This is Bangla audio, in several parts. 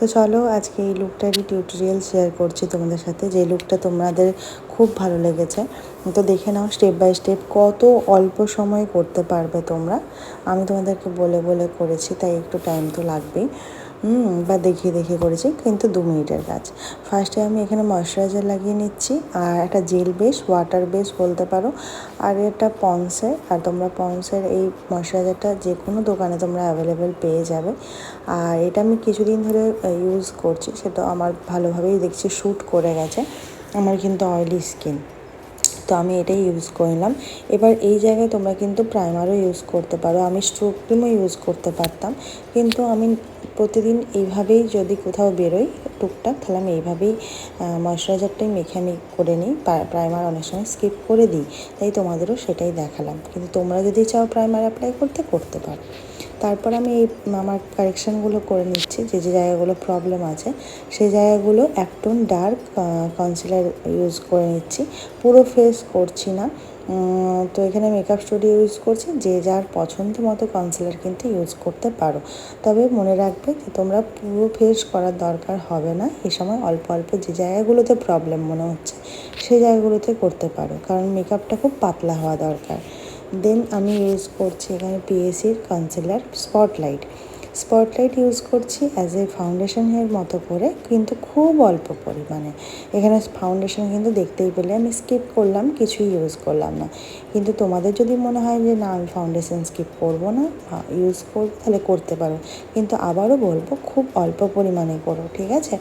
তো চলো, আজকে এই লুকটারই টিউটোরিয়াল শেয়ার করছি তোমাদের সাথে। যে লুকটা তোমাদের খুব ভালো লেগেছে, তো দেখে নাও স্টেপ বাই স্টেপ কত অল্প সময় করতে পারবে তোমরা। আমি তোমাদেরকে বলে বলে করেছি, তাই একটু টাইম তো লাগবেই। হুম, বা দেখিয়ে দেখিয়ে করেছি, কিন্তু দু মিনিটের কাজ। ফার্স্টে আমি এখানে ময়শ্চারাইজার লাগিয়ে নিচ্ছি, আর একটা জেল বেস ওয়াটার বেস বলতে পারো। আর এটা পন্সের আর তোমরা পন্সের এই ময়শ্চারাইজারটা যে কোনো দোকানে তোমরা অ্যাভেলেবেল পেয়ে যাবে। আর এটা আমি কিছুদিন ধরে ইউজ করছি, সেটা আমার ভালোভাবেই দেখছি শ্যুট করে গেছে। আমার কিন্তু অয়েলি স্কিন তো আমি এটাই ইউজ করলাম। এবার এই জায়গায় তোমরা কিন্তু প্রাইমারও ইউজ করতে পারো। আমি স্ট্রোক ক্রিমও ইউজ করতে পারতাম। কিন্তু আমি প্রতিদিন এইভাবেই যদি কোথাও বেরোই টুকটাক, তাহলে আমি এইভাবেই ময়শ্চারাইজারটাই মেখে আমি করে নিই। প্রাইমার অনেক সময় স্কিপ করে দিই। তাই তোমাদেরও সেটাই দেখালাম। কিন্তু তোমরা যদি চাও প্রাইমার অ্যাপ্লাই করতে করতে পারো। তারপর আমি এই, আমার কারেকশানগুলো করে নিচ্ছি, যে যে জায়গাগুলো প্রবলেম আছে, সেই জায়গাগুলো একটন ডার্ক কনসিলার ইউজ করে নিচ্ছি। পুরো ফেস করছি না। তো এখানে মেকআপ স্টুডিও ইউজ করছি, যে যার পছন্দ মতো কনসিলার কিন্তু ইউজ করতে পারো। তবে মনে রাখবে যে, তোমরা পুরো ফেস করার দরকার হবে না। এ সময় অল্প অল্প যে জায়গাগুলোতে প্রবলেম মনে হচ্ছে, সেই জায়গাগুলোতে করতে পারো। কারণ মেকআপটা খুব পাতলা হওয়া দরকার। দেন আমি ইউজ করছি এখানে পিএসির কনসিলার স্পটলাইট স্পটলাইট ইউজ করছি অ্যাজ এ ফাউন্ডেশনের মতো করে, কিন্তু খুব অল্প পরিমাণে। এখানে ফাউন্ডেশন কিন্তু দেখতেই পেলে আমি স্কিপ করলাম, কিছুই ইউজ করলাম না। কিন্তু তোমাদের যদি মনে হয় যে, না, আমি ফাউন্ডেশন স্কিপ করব না ইউজ করব তাহলে করতে পারো। কিন্তু আবারও বলব, খুব অল্প পরিমাণে করো, ঠিক আছে?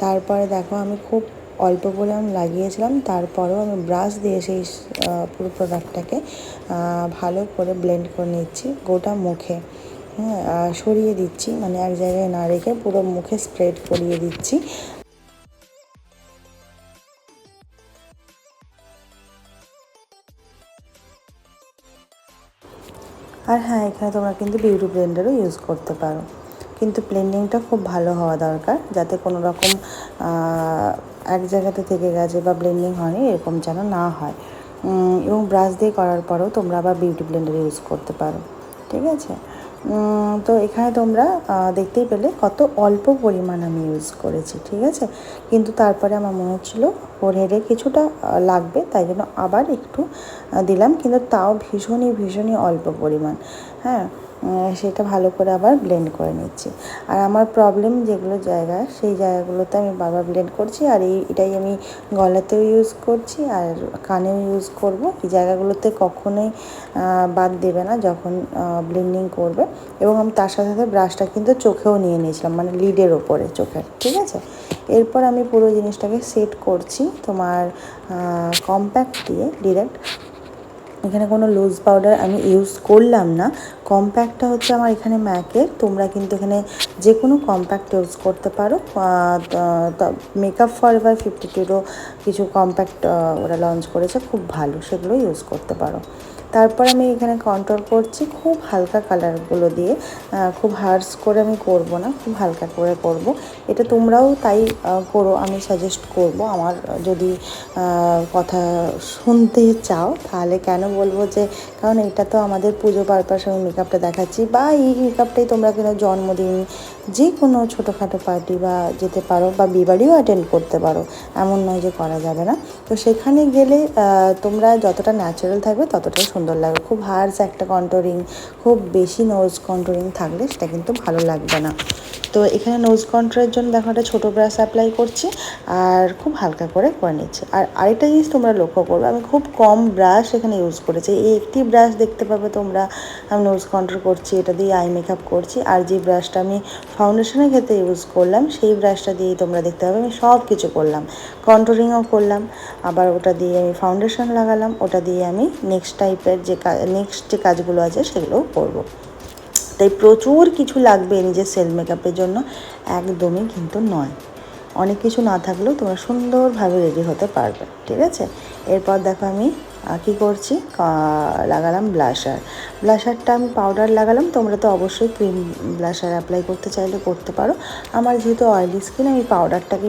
তারপরে দেখো আমি খুব অল্প করে আমি লাগিয়েছিলাম, তারপরেও আমি ব্রাশ দিয়ে সেই পুরো প্রোডাক্টটাকে ভালো করে ব্লেন্ড করে নিচ্ছি গোটা মুখে। হ্যাঁ সরিয়ে দিচ্ছি মানে এক জায়গায় না রেখে পুরো মুখে স্প্রেড করিয়ে দিচ্ছি। আর হ্যাঁ এখানে তোমরা কিন্তু বিউটি ব্লেন্ডারও ইউজ করতে পারো। কিন্তু ব্লেন্ডিংটা খুব ভালো হওয়া দরকার, যাতে কোনো রকম এক জায়গাতে থেকে গেছে বা ব্লেন্ডিং হয়নি, এরকম যেন না হয়। এবং ব্রাশ দিয়ে করার পরেও তোমরা আবার বিউটি ব্লেন্ডার ইউজ করতে পারো, ঠিক আছে? তো এখানে তোমরা দেখতেই পেলে কত অল্প পরিমাণ আমি ইউজ করেছি, ঠিক আছে? কিন্তু তারপরে আমার মনে হচ্ছিল ফোরহেডে কিছুটা লাগবে, তাই জন্য আবার একটু দিলাম, কিন্তু তাও ভীষণই ভীষণই অল্প পরিমাণ হ্যাঁ? সেটা ভালো করে আবার ব্লেন্ড করে নিচ্ছি। আর আমার প্রবলেম যেগুলো জায়গা, সেই জায়গাগুলোতে আমি বারবার ব্লেন্ড করছি আর এই, এটাই আমি গলাতেও ইউজ করছি আর কানেও ইউজ করব। এই জায়গাগুলোতে কখনোই বাদ দেবে না যখন ব্লেন্ডিং করবে। এবং আমি তার সাথে সাথে ব্রাশটা কিন্তু চোখেও নিয়ে নিয়েছিলাম মানে লিডের ওপরে চোখের, ঠিক আছে? এরপর আমি পুরো জিনিসটাকে সেট করছি তোমার কম্প্যাক্ট দিয়ে ডিরেক্ট এখানে কোনো লুজ পাউডার আমি ইউজ করলাম না। কম্প্যাক্টটা হচ্ছে আমার এখানে ম্যাকের তোমরা কিন্তু এখানে যে কোনো কম্প্যাক্ট ইউজ করতে পারো। মেকআপ ফর এভার ফিফটি টুরও কিছু কম্প্যাক্ট ওরা লঞ্চ করেছে। খুব ভালো সেগুলো ইউজ করতে পারো। তারপর আমি এখানে কন্ট্রোল করছি খুব হালকা কালারগুলো দিয়ে। খুব হার্স করে আমি করব না, খুব হালকা করে করব। এটা তোমরাও তাই করো, আমি সাজেস্ট করব। আমার যদি কথা শুনতে চাও, তাহলে কেন বলব যে, কারণ এটা তো আমাদের পুজো পারপাস আমি মেকআপটা দেখাচ্ছি। বা এই মেকআপটাই তোমরা কিন্তু জন্মদিন যে কোনো ছোটোখাটো পার্টি বা যেতে পারো, বা বিবাড়িও অ্যাটেন্ড করতে পারো, এমন নয় যে করা যাবে না। তো সেখানে গেলে তোমরা যতটা ন্যাচারাল থাকবে, ততটাই সুন্দর লাগবে খুব হার্স একটা কন্ট্রোলিং খুব বেশি নোজ কন্ট্রোলিং থাকলে সেটা কিন্তু ভালো লাগবে না। তো এখানে নোজ কন্ট্রোলের জন্য দেখো একটা ছোটো ব্রাশ অ্যাপ্লাই করছি আর খুব হালকা করে করে নিচ্ছি। আর আরেকটা জিনিস তোমরা লক্ষ্য করবে, আমি খুব কম ব্রাশ এখানে ইউজ করেছি। এই একটি ব্রাশ দেখতে পাবে তোমরা, আমি নোজ কন্ট্রোল করছি, এটা দিয়ে আই মেকআপ করছি। আর যে ব্রাশটা আমি ফাউন্ডেশনের ক্ষেত্রে ইউজ করলাম, সেই ব্রাশটা দিয়েই তোমরা দেখতে পাবে, আমি সব কিছু করলাম। কন্ট্রোলিংও করলাম, আবার ওটা দিয়ে আমি ফাউন্ডেশন লাগালাম, ওটা দিয়ে আমি নেক্সট টাইপের যে কাজ নেক্সট যে কাজগুলো আছে সেগুলোও করব। তাই প্রচুর কিছু লাগবে নিজের সেলফ মেকআপের জন্য। একদমই কিন্তু নয়। অনেক কিছু না থাকলেও তোমরা সুন্দরভাবে রেডি হতে পারবে, ঠিক আছে? এরপর দেখো আমি কী করছি? লাগালাম ব্লাশার ব্লাশারটা আমি পাউডার লাগালাম, তোমরা তো অবশ্যই ক্রিম ব্লাশার অ্যাপ্লাই করতে চাইলে করতে পারো। আমার যেহেতু অয়েলি স্কিন আমি পাউডারটাকে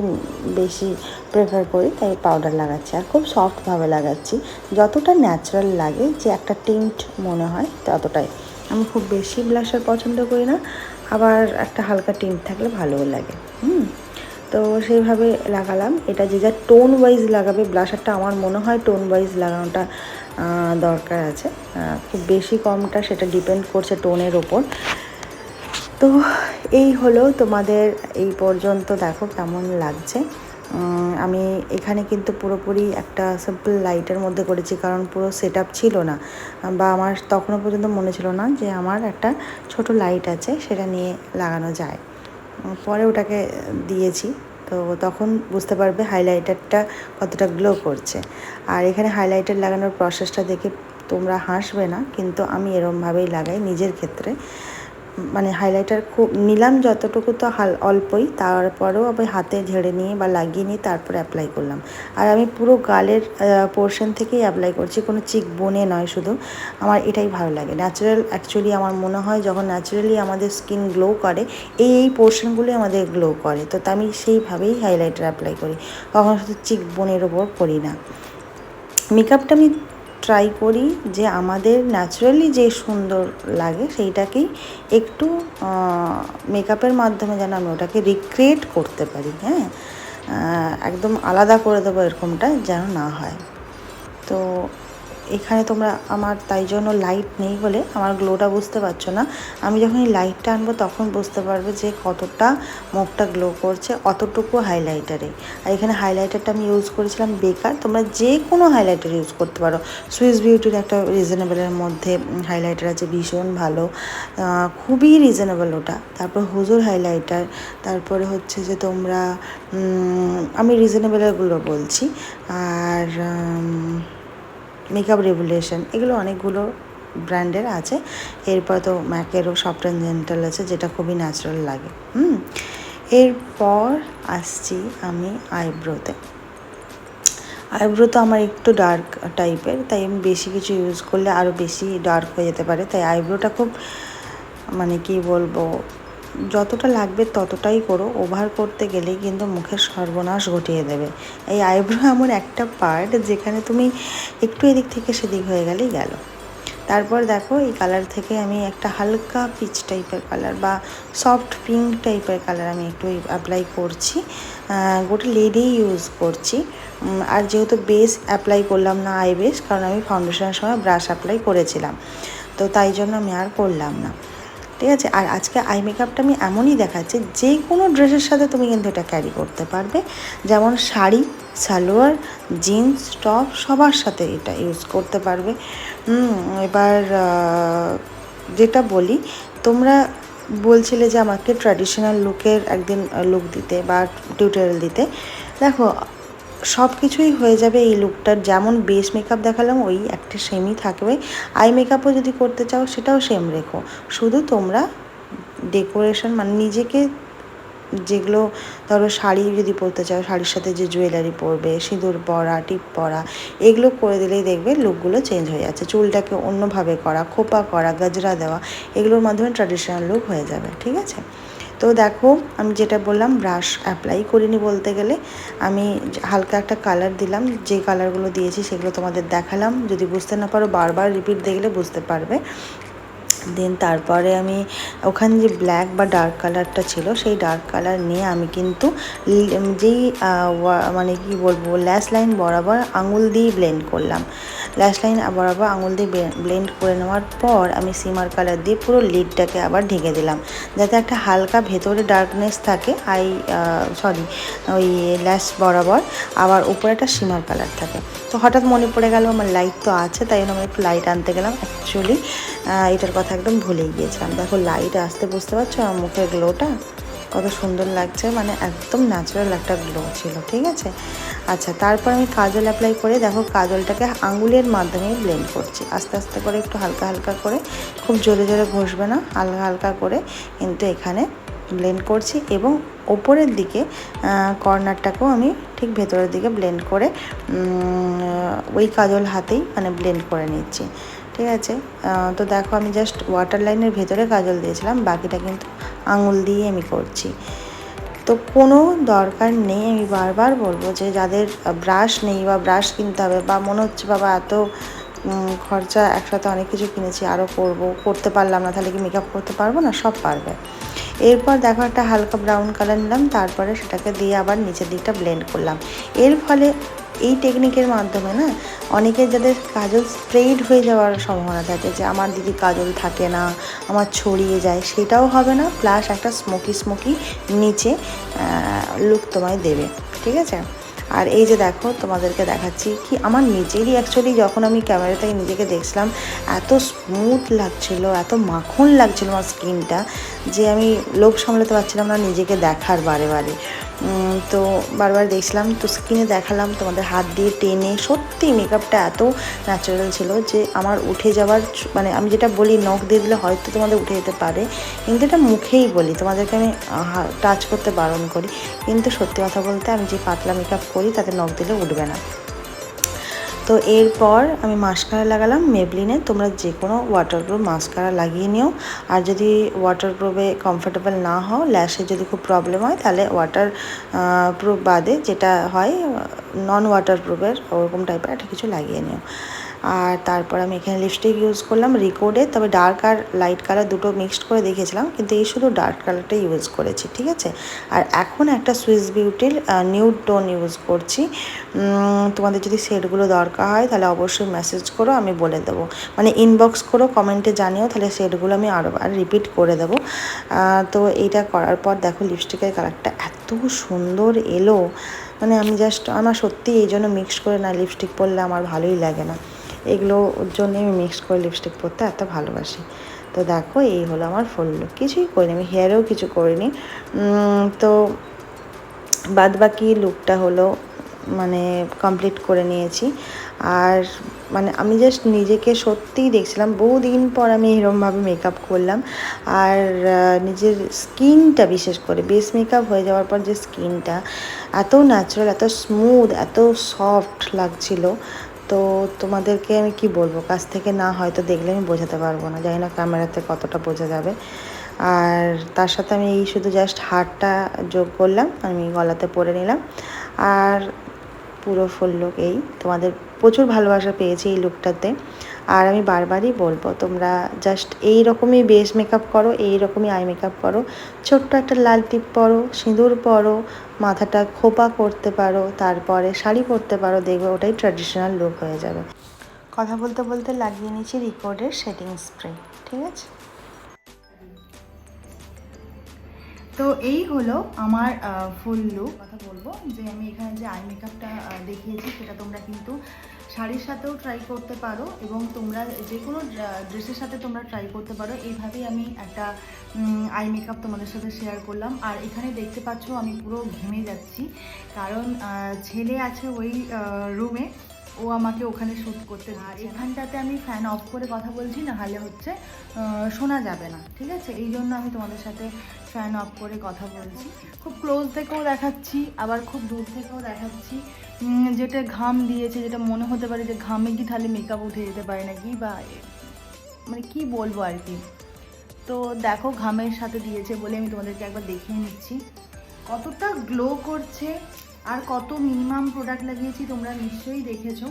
বেশি প্রেফার করি, তাই পাউডার লাগাচ্ছি। আর খুব সফটভাবে লাগাচ্ছি। যতটা ন্যাচারাল লাগে, যে একটা টিন্ট মনে হয়, ততটাই। আমি খুব বেশি ব্লাশার পছন্দ করি না। আবার একটা হালকা টিন্ট থাকলে ভালোও লাগে। হুম? তো সেইভাবে লাগালাম। এটা যে যা টোন ওয়াইজ লাগাবে, ব্লাশারটা আমার মনে হয় টোন ওয়াইজ লাগানোটা দরকার আছে। খুব বেশি কমটা সেটা ডিপেন্ড করছে টোনের ওপর। তো এই হলো তোমাদের, এই পর্যন্ত দেখো কেমন লাগছে। আমি এখানে কিন্তু পুরোপুরি একটা সিম্পল লাইটের মধ্যে করেছি, কারণ পুরো সেট ছিল না। বা আমার তখনও পর্যন্ত মনে ছিল না যে আমার একটা ছোট লাইট আছে, সেটা নিয়ে লাগানো যায়। পরে ওটাকে দিয়েছি, তো তখন বুঝতে পারবে হাইলাইটারটা কতটা গ্লো করছে। আর এখানে হাইলাইটার লাগানোর প্রসেসটা দেখে তোমরা হাসবে না, কিন্তু আমি এরমভাবেই লাগাই নিজের ক্ষেত্রে। মানে হাইলাইটার খুব নিলাম যতটুকু তো হাল অল্পই, তারপরেও আবার হাতে ঝেড়ে নিয়ে বা লাগিয়ে নিয়ে তারপরে অ্যাপ্লাই করলাম। আর আমি পুরো গালের পোর্শন থেকেই অ্যাপ্লাই করছি, কোনো চিক বনে নয় শুধু। আমার এটাই ভালো লাগে। ন্যাচারাল অ্যাকচুয়ালি আমার মনে হয় যখন ন্যাচারালি আমাদের স্কিন গ্লো করে, এই এই পোর্শনগুলি আমাদের গ্লো করে। তো তা আমি সেইভাবেই হাইলাইটার অ্যাপ্লাই করি। কখনো শুধু চিক বোনের ওপর করি না। মেকআপটা আমি ট্রাই করি যে আমাদের ন্যাচারালি যে সুন্দর লাগে সেইটাকেই একটু মেকআপের মাধ্যমে যেন আমি ওটাকে রিক্রিয়েট করতে পারি হ্যাঁ? একদম আলাদা করে দেবো এরকমটা যেন না হয়। তো এখানে তোমরা আমার তাই জন্য লাইট নেই বলে আমার গ্লোটা বুঝতে পারছ না। আমি যখন এই লাইটটা আনব তখন বুঝতে পারবে যে কতটা মুখটা গ্লো করছে, অতটুকু হাইলাইটারে আর এখানে হাইলাইটারটা আমি ইউজ করেছিলাম বেকার। তোমরা যে কোনো হাইলাইটার ইউজ করতে পারো। সুইস বিউটির একটা রিজনেবলের মধ্যে হাইলাইটার আছে, ভীষণ ভালো। খুবই রিজনেবল ওটা। তারপর হুজুর হাইলাইটার তারপরে হচ্ছে যে তোমরা আমি রিজনেবলেরগুলো বলছি। আর মেকআপ রেভুলেশন এগুলো অনেকগুলো ব্র্যান্ডের আছে। এরপর তো ম্যাকেরও সফট অ্যান্ড জেন্টাল আছে, যেটা খুবই ন্যাচারাল লাগে। হুম? এরপর আসছি আমি আইব্রোতে আইব্রো তো আমার একটু ডার্ক টাইপের তাই আমি বেশি কিছু ইউজ করলে আরও বেশি ডার্ক হয়ে যেতে পারে। তাই আইব্রোটা খুব মানে কি বলব যতটা লাগবে ততটাই করো। ওভার করতে গেলেই কিন্তু মুখের সর্বনাশ ঘটিয়ে দেবে। এই আইব্রো এমন একটা পার্ট যেখানে তুমি একটু এদিক থেকে সেদিক হয়ে গেলেই গেল। তারপর দেখো এই কালার থেকে আমি একটা হালকা পিচ টাইপের কালার বা সফট পিঙ্ক টাইপের কালার আমি একটু অ্যাপ্লাই করছি। গোটা লেডেই ইউজ করছি। আর যেহেতু বেস অ্যাপ্লাই করলাম না আই বেস কারণ আমি ফাউন্ডেশনের সময় ব্রাশ অ্যাপ্লাই করেছিলাম। তো তাই জন্য আমি আর করলাম না। ঠিক আছে? আর আজকে আই মেকআপটা আমি এমনই দেখাচ্ছি, যে কোনো ড্রেসের সাথে তুমি কিন্তু এটা ক্যারি করতে পারবে। যেমন শাড়ি, সালোয়ার জিন্স টপ সবার সাথে এটা ইউজ করতে পারবে। এবার যেটা বলি, তোমরা বলছিলে যে আমাকে ট্র্যাডিশনাল লুকের একদিন লুক দিতে বা টিউটোরিয়াল দিতে। দেখো সব কিছুই হয়ে যাবে এই লুকটার। যেমন বেস মেকআপ দেখালাম, ওই একটা সেমই থাকবে। আই মেকআপও যদি করতে চাও, সেটাও সেম রেখো। শুধু তোমরা ডেকোরেশন মানে নিজেকে যেগুলো ধরো শাড়ি যদি পরতে চাও, শাড়ির সাথে যে জুয়েলারি পরবে, সিঁদুর পরা, টিপ পরা, এগুলো করে দিলেই দেখবে লুকগুলো চেঞ্জ হয়ে যাচ্ছে। চুলটাকে অন্যভাবে করা, খোপা করা, গজরা দেওয়া, এগুলোর মাধ্যমে ট্র্যাডিশনাল লুক হয়ে যাবে, ঠিক আছে? তো দেখো, আমি যেটা বললাম ব্রাশ অ্যাপ্লাই করিনি বলতে গেলে। আমি হালকা একটা কালার দিলাম, যে কালারগুলো দিয়েছি সেগুলো তোমাদের দেখালাম। যদি বুঝতে না পারো, বারবার রিপিট দেখলে বুঝতে পারবে। দেন তারপরে আমি ওখানে যে ব্ল্যাক বা ডার্ক কালারটা ছিল, সেই ডার্ক কালার নিয়ে আমি কিন্তু যেই মানে কি বলব ল্যাশ লাইন বরাবর আঙুল দিয়ে ব্লেন্ড করলাম। ল্যাশ লাইন বরাবর আঙুল দিয়ে ব্লেন্ড করে নেওয়ার পর আমি সিমার কালার দিয়ে পুরো লিডটাকে আবার ঢেকে দিলাম। যাতে একটা হালকা ভেতরে ডার্কনেস থাকে আই সরি ওই ল্যাশ বরাবর আবার উপরে একটা সিমার কালার থাকে। তো হঠাৎ মনে পড়ে গেল, আমার লাইট তো আছে, তাই জন্য আমি একটু লাইট আনতে গেলাম। অ্যাকচুয়ালি এটার কথা একদম ভুলেই গিয়েছিলাম। দেখো লাইট আসতে বুঝতে পারছ আমার মুখের গ্লোটা কত সুন্দর লাগছে মানে একদম ন্যাচারাল একটা গ্লো ছিল, ঠিক আছে? আচ্ছা তারপর আমি কাজল অ্যাপ্লাই করে দেখো কাজলটাকে আঙুলের মাধ্যমে ব্লেন্ড করছি। আস্তে আস্তে করে একটু হালকা হালকা করে, খুব জোরে জোরে ঘষবে না, হালকা হালকা করে কিন্তু এখানে ব্লেন্ড করছি এবং ওপরের দিকে কর্নারটাকেও আমি ঠিক ভেতরের দিকে ব্লেন্ড করে ওই কাজল হাতেই মানে ব্লেন্ড করে নিচ্ছি। ঠিক আছে। তো দেখো আমি জাস্ট ওয়াটার লাইনের ভেতরে কাজল দিয়েছিলাম, বাকিটা কিন্তু আঙুল দিয়ে আমি করছি। তো কোনো দরকার নেই, আমি বারবার বলব যে যাদের ব্রাশ নেই বা ব্রাশ কিনতে হবে বা মনে হচ্ছে বাবা এত খরচা, একসাথে অনেক কিছু কিনেছি আরও করব, করতে পারলাম না, তাহলে কি মেকআপ করতে পারব? না, সব পারবে। এরপর দেখো একটা হালকা ব্রাউন কালার নিলাম, তারপরে সেটাকে দিয়ে আবার নিচের দিকটা ব্লেন্ড করলাম। এর ফলে এই টেকনিকের মাধ্যমে না অনেকের যাদের কাজল স্প্রেড হয়ে যাওয়ার সম্ভাবনা থাকে যে আমার দিদি কাজল থাকে না, আমার ছড়িয়ে যায়, সেটাও হবে না। প্লাস একটা স্মোকি স্মোকি নিচে লুক তোমায় দেবে, ঠিক আছে? আর এই যে দেখো, তোমাদেরকে দেখাচ্ছি কি আমার নিজেরই অ্যাকচুয়ালি যখন আমি ক্যামেরা থেকে নিজেকে দেখছিলাম, এত স্মুথ লাগছিল, এত মাখন লাগছিল আমার স্কিনটা যে আমি লোভ সামলাতে পারছিলাম না নিজেকে দেখার বারে বারে। তো বারবার দেখছিলাম, তো স্কিনে দেখালাম তোমাদের হাত দিয়ে টেনে। সত্যি মেকআপটা এত ন্যাচারাল ছিল যে আমার উঠে যাওয়ার মানে আমি যেটা বলি নখ দিয়ে দিলে হয়তো তোমাদের উঠে যেতে পারে। কিন্তু এটা মুখেই বলি, তোমাদেরকে আমি টাচ করতে বারণ করি। কিন্তু সত্যি কথা বলতে আমি যে পাতলা মেকআপ করি, তাতে নখ দিলে উঠবে না। তো এরপর আমি মাস্কারা লাগালাম মেবলিনে। তোমরা যে কোনো ওয়াটারপ্রুফ মাস্কারা লাগিয়ে নিও। আর যদি ওয়াটারপ্রুফে কমফোর্টেবল না হও ল্যাশে যদি খুব প্রবলেম হয়, তাহলে ওয়াটার প্রুফ বাদে যেটা হয় নন ওয়াটারপ্রুফের ওরকম টাইপের একটা কিছু লাগিয়ে নিও। আর তারপর আমি এখানে লিপস্টিক ইউজ করলাম রিকোডে তবে ডার্ক আর লাইট কালার দুটো মিক্সড করে দেখেছিলাম, কিন্তু এই শুধু ডার্ক কালারটা ইউজ করেছি, ঠিক আছে? আর এখন একটা সুইস বিউটির নিউড টোন ইউজ করছি। তোমাদের যদি সেটগুলো দরকার হয়, তাহলে অবশ্যই মেসেজ করো, আমি বলে দেবো। মানে ইনবক্স করো কমেন্টে জানিও, তাহলে সেটগুলো আমি আরও আর রিপিট করে দেবো। তো এইটা করার পর দেখো লিপস্টিকের কালারটা এত সুন্দর এলো। মানে আমি জাস্ট আমার সত্যি এই জন্য মিক্স করে না লিপস্টিক পরলে আমার ভালোই লাগে না। এগুলোর জন্যে আমি মিক্স করে লিপস্টিক পরতে এত ভালোবাসি। তো দেখো, এই হলো আমার ফুল লুক কিছুই করিনি, আমি হেয়ারেও কিছু করিনি। তো বাদ বাকি লুকটা হলো মানে কমপ্লিট করে নিয়েছি। আর মানে আমি জাস্ট নিজেকে সত্যিই দেখছিলাম, বহুদিন পর আমি এরমভাবে মেকআপ করলাম। আর নিজের স্কিনটা বিশেষ করে বেস মেকআপ হয়ে যাওয়ার পর যে স্কিনটা এত ন্যাচারাল এত স্মুথ এত সফট লাগছিল। তো তোমাদেরকে আমি কি বলব? কাছ থেকে না হয়তো দেখলে আমি বোঝাতে পারব না। জানি না ক্যামেরাতে কতটা বোঝা যাবে। আর তার সাথে আমি এই শুধু জাস্ট হারটা যোগ করলাম, আমি গলাতে পরে নিলাম। আর পুরো ফুল লুক এই। তোমাদের প্রচুর ভালোবাসা পেয়েছি এই লুকটাতে আর আমি বারবারই বলব, তোমরা জাস্ট এই রকমই বেস মেকআপ করো, এই রকমই আই মেকআপ করো। ছোট্ট একটা লাল টিপ পরো, সিঁদুর পরো, মাথাটা খোপা করতে পারো, তারপরে শাড়ি পরতে পারো, দেখবে ওটাই ট্র্যাডিশনাল লুক হয়ে যাবে। কথা বলতে বলতে লাগিয়ে নিয়েছি রিকর্ডের শেডিং স্প্রে ঠিক আছে? তো এই হলো আমার ফুল লুক কথা বলব যে আমি এখানে যে আই মেকআপটা দেখিয়েছি, সেটা তোমরা কিন্তু শাড়ির সাথেও ট্রাই করতে পারো এবং তোমরা যে কোনো ড্রেসের সাথে তোমরা ট্রাই করতে পারো। এইভাবেই আমি একটা আই মেকআপ তোমাদের সাথে শেয়ার করলাম। আর এখানে দেখতে পাচ্ছ, আমি পুরো ঘেমে যাচ্ছি। কারণ ছেলে আছে ওই রুমে ও আমাকে ওখানে শ্যুট করতে আর এখানটাতে আমি ফ্যান অফ করে কথা বলছি না, হলে হচ্ছে শোনা যাবে না, ঠিক আছে? এই জন্য আমি তোমাদের সাথে ফ্যান অফ করে কথা বলছি। খুব ক্লোজ থেকেও দেখাচ্ছি, আবার খুব দূর থেকেও দেখাচ্ছি। যেটা ঘাম দিয়েছে, যেটা মনে হতে পারে যে ঘামে কি তাহলে মেকআপ উঠে যেতে পারে নাকি বা মানে কি বলব আর কি? তো দেখো, ঘামের সাথে দিয়েছে বলে আমি তোমাদেরকে একবার দেখিয়ে নিচ্ছি। কতটা গ্লো করছে আর কত মিনিমাম প্রোডাক্ট লাগিয়েছি তোমরা নিশ্চয়ই দেখেছ।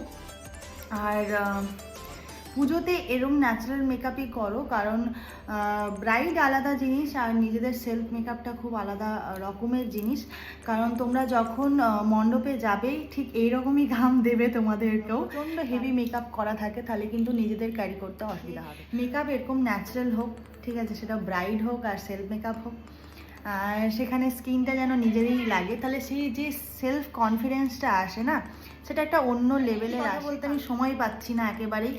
আর পুজোতে এরম ন্যাচারাল মেকআপই করো কারণ ব্রাইড আলাদা জিনিস আর নিজেদের সেলফ মেকআপটা খুব আলাদা রকমের জিনিস। কারণ তোমরা যখন মণ্ডপে যাবেই ঠিক এইরকমই ঘাম দেবে তোমাদেরকেও। প্রচণ্ড হেভি মেকআপ করা থাকে তাহলে কিন্তু নিজেদের ক্যারি করতে অসুবিধা হবে। মেকআপ এরকম ন্যাচারাল হোক ঠিক আছে সেটা ব্রাইড হোক আর সেলফ মেকআপ হোক। সেখানে স্কিনটা যেন নিজেরই লাগে তাহলে সেই যে সেলফ কনফিডেন্সটা আসে না সেটা একটা অন্য লেভেলের আসে। বলতে আমি সময় পাচ্ছি না একেবারেই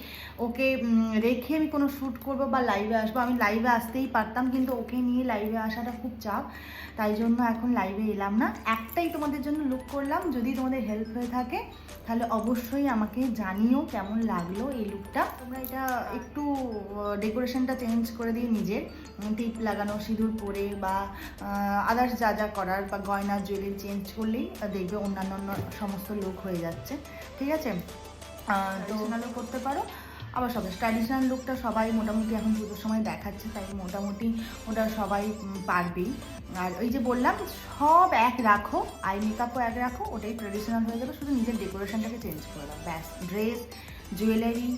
ওকে রেখে আমি কোনো শ্যুট করব বা লাইভে আসব। আমি লাইভে আসতেই পারতাম কিন্তু ওকে নিয়ে লাইভে আসাটা খুব চাপ। তাই জন্য এখন লাইভে এলাম না। একটাই তোমাদের জন্য লুক করলাম। যদি তোমাদের হেল্প হয়ে থাকে তাহলে অবশ্যই আমাকে জানিও কেমন লাগল এই লুকটা তোমরা এটা একটু ডেকোরেশনটা চেঞ্জ করে দিয়ে নিজের। টিপ লাগানো সিঁদুর পরে বা আদার্স যা যা করার বা গয়না জুয়েলারি চেঞ্জ করলেই দেখবে অন্যান্য অন্য সমস্ত লুক হয়ে যাচ্ছে। ঠিক আছে? ট্রেডিশনালও করতে পারো। আবার সবাই ট্র্যাডিশনাল লুকটা সবাই মোটামুটি এখন পুজোর সময় দেখাচ্ছে তাই মোটামুটি ওটা সবাই পারবেই। আর ওই যে বললাম সব এক রাখো আই মেকআপও এক রাখো ওটাই ট্রেডিশনাল হয়ে যাবে শুধু নিজের ডেকোরেশনটাকে চেঞ্জ করে দাও। ব্যাস ড্রেস জুয়েলারি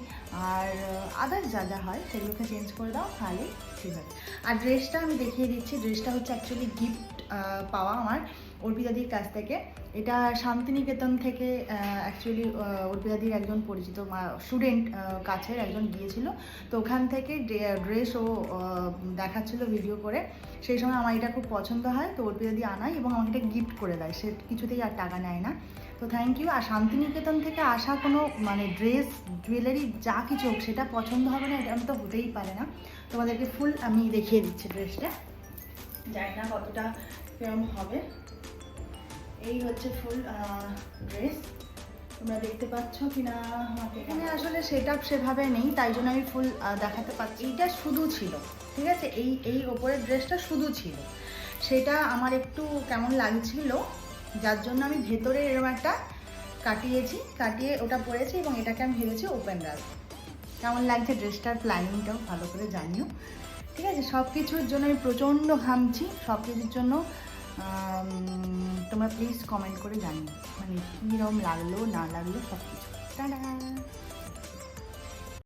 আর আদার্স যা যা হয় সেগুলোকে চেঞ্জ করে দাও তাহলেই ঠিক আছে আর ড্রেসটা আমি দেখিয়ে দিচ্ছি ড্রেসটা হচ্ছে অ্যাকচুয়ালি গিফট পাওয়া আমার অর্পিতাদির কাছ থেকে। এটা শান্তিনিকেতন থেকে অ্যাকচুয়ালি অর্পিতাদির একজন পরিচিত স্টুডেন্ট কাছের একজন গিয়েছিল। তো ওখান থেকে ড্রেস ও দেখাচ্ছিল ভিডিও করে। সেই সময় আমার এটা খুব পছন্দ হয়, তো অর্পিতাদি আনায় এবং আমাকে এটা গিফট করে দেয়। সে কিছুতেই আর টাকা নেয় না। তো থ্যাংক ইউ আর শান্তিনিকেতন থেকে আসা কোনো মানে ড্রেস জুয়েলারি যা কিছু হোক, সেটা পছন্দ হবে না, এটা তো হতেই পারে না। তোমাদেরকে ফুল আমি দেখিয়ে দিচ্ছি ড্রেসটা জানি না কতটা কেরম হবে। এই হচ্ছে ফুল ড্রেস তোমরা দেখতে পাচ্ছ কি না এখানে আসলে সেট আপ সেভাবে নেই তাই জন্য আমি ফুল দেখাতে পারছি এইটা শুধু ছিল ঠিক আছে? এই এই ওপরের ড্রেসটা শুধু ছিল। সেটা আমার একটু কেমন লাগছিল যার জন্য আমি ভেতরে এরকম একটা কাটিয়েছি কাটিয়ে ওটা পরেছি এবং এটাকে আমি ভেবেছি ওপেন রাখব। কেমন লাগছে ড্রেসটার প্ল্যানিংটাও ভালো করে জানিও। ঠিক আছে? সব কিছুর জন্য আমি প্রচণ্ড ঘামছি সব কিছুর জন্য তোমরা প্লিজ কমেন্ট করে জানিও। মানে কীরকম লাগল না লাগল সব কিছু টাটা!